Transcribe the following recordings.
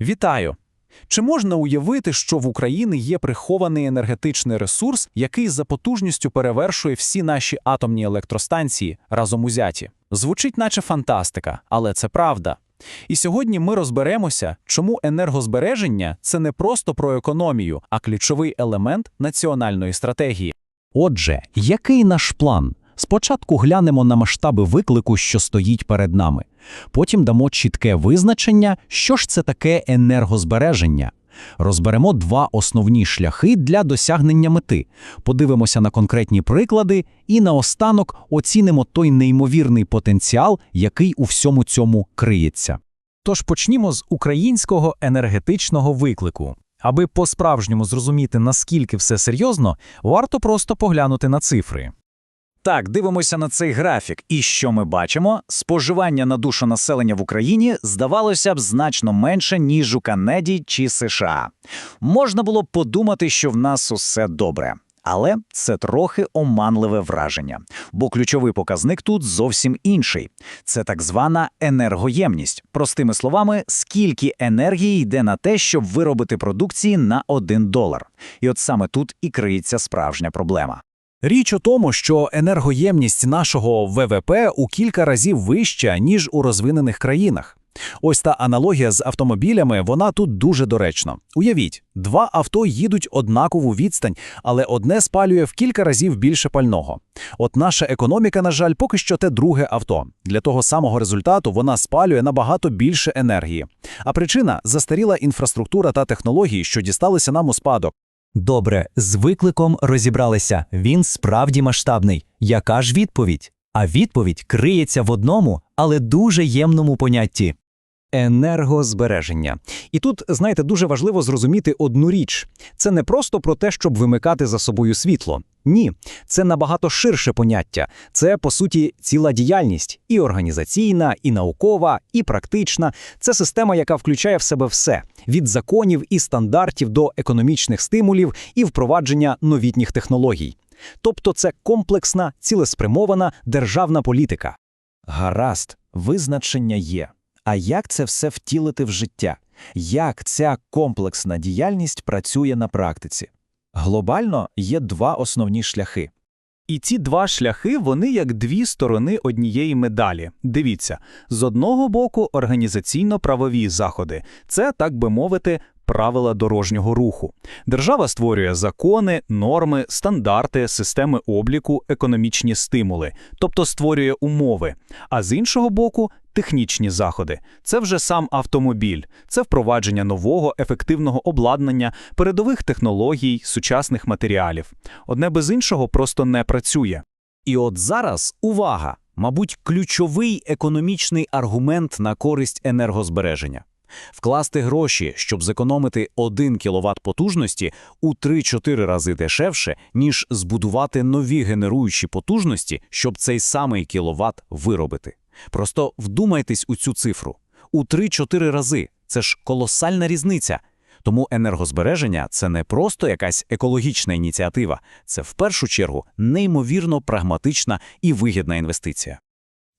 Вітаю! Чи можна уявити, що в Україні є прихований енергетичний ресурс, який за потужністю перевершує всі наші атомні електростанції разом узяті? Звучить наче фантастика, але це правда. І сьогодні ми розберемося, чому енергозбереження це не просто про економію, а ключовий елемент національної стратегії. Отже, який наш план? Спочатку глянемо на масштаби виклику, що стоїть перед нами. Потім дамо чітке визначення, що ж це таке енергозбереження. Розберемо два основні шляхи для досягнення мети, подивимося на конкретні приклади і наостанок оцінимо той неймовірний потенціал, який у всьому цьому криється. Тож почнімо з українського енергетичного виклику. Аби по-справжньому зрозуміти, наскільки все серйозно, варто просто поглянути на цифри. Так, дивимося на цей графік, і що ми бачимо? Споживання на душу населення в Україні здавалося б значно менше, ніж у Канаді чи США. Можна було б подумати, що в нас усе добре. Але це трохи оманливе враження, бо ключовий показник тут зовсім інший. Це так звана енергоємність. Простими словами, скільки енергії йде на те, щоб виробити продукції на 1 долар. І от саме тут і криється справжня проблема. Річ у тому, що енергоємність нашого ВВП у кілька разів вища, ніж у розвинених країнах. Ось та аналогія з автомобілями, вона тут дуже доречна. Уявіть, два авто їдуть однакову відстань, але одне спалює в кілька разів більше пального. От наша економіка, на жаль, поки що те друге авто. Для того самого результату вона спалює набагато більше енергії. А причина застаріла інфраструктура та технології, що дісталися нам у спадок. Добре, з викликом розібралися. Він справді масштабний. Яка ж відповідь? А відповідь криється в одному, але дуже ємному понятті. Енергозбереження. І тут, знаєте, дуже важливо зрозуміти одну річ: це не просто про те, щоб вимикати за собою світло. Ні, це набагато ширше поняття. Це, по суті, ціла діяльність і організаційна, і наукова, і практична. Це система, яка включає в себе все: від законів і стандартів до економічних стимулів і впровадження новітніх технологій. Тобто це комплексна, цілеспрямована державна політика. Гаразд, визначення є. А як це все втілити в життя? Як ця комплексна діяльність працює на практиці? Глобально є два основні шляхи. І ці два шляхи вони як дві сторони однієї медалі. Дивіться, з одного боку організаційно-правові заходи це, так би мовити, правила дорожнього руху. Держава створює закони, норми, стандарти, системи обліку, економічні стимули, тобто створює умови. А з іншого боку, технічні заходи це вже сам автомобіль, це впровадження нового ефективного обладнання, передових технологій, сучасних матеріалів. Одне без іншого просто не працює. І от зараз увага, мабуть, ключовий економічний аргумент на користь енергозбереження. Вкласти гроші, щоб зекономити 1 кВт потужності у 3-4 рази дешевше, ніж збудувати нові генеруючі потужності, щоб цей самий кіловат виробити. Просто вдумайтесь у цю цифру. У 3-4 рази. Це ж колосальна різниця. Тому енергозбереження це не просто якась екологічна ініціатива, це в першу чергу неймовірно прагматична і вигідна інвестиція.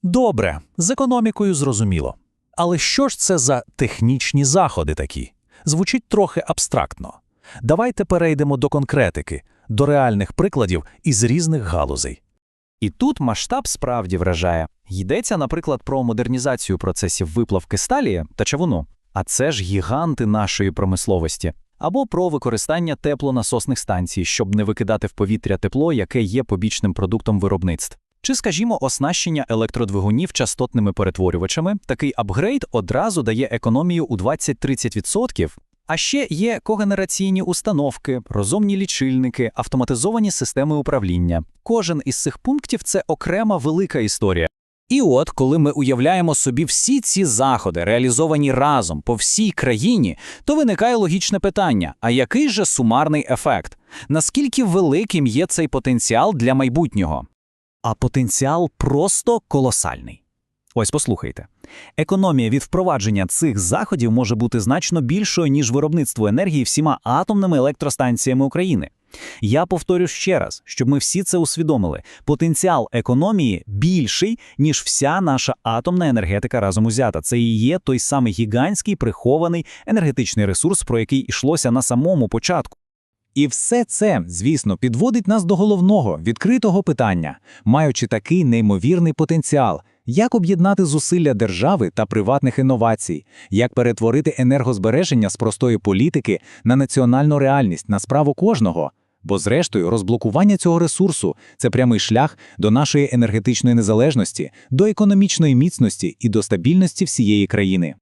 Добре, з економікою зрозуміло. Але що ж це за технічні заходи такі? Звучить трохи абстрактно. Давайте перейдемо до конкретики, до реальних прикладів із різних галузей. І тут масштаб справді вражає. Йдеться, наприклад, про модернізацію процесів виплавки сталі та чавуну. А це ж гіганти нашої промисловості. Або про використання теплонасосних станцій, щоб не викидати в повітря тепло, яке є побічним продуктом виробництв. Чи, скажімо, оснащення електродвигунів частотними перетворювачами, такий апгрейд одразу дає економію у 20-30%. А ще є когенераційні установки, розумні лічильники, автоматизовані системи управління. Кожен із цих пунктів це окрема велика історія. І от, коли ми уявляємо собі всі ці заходи, реалізовані разом по всій країні, то виникає логічне питання: а який же сумарний ефект? Наскільки великим є цей потенціал для майбутнього? А потенціал просто колосальний. Ось послухайте. Економія від впровадження цих заходів може бути значно більшою, ніж виробництво енергії всіма атомними електростанціями України. Я повторю ще раз, щоб ми всі це усвідомили. Потенціал економії більший, ніж вся наша атомна енергетика разом узята. Це і є той самий гігантський прихований енергетичний ресурс, про який йшлося на самому початку. І все це, звісно, підводить нас до головного, відкритого питання. Маючи такий неймовірний потенціал, як об'єднати зусилля держави та приватних інновацій, як перетворити енергозбереження з простої політики на національну реальність, на справу кожного? Бо, зрештою, розблокування цього ресурсу це прямий шлях до нашої енергетичної незалежності, до економічної міцності і до стабільності всієї країни.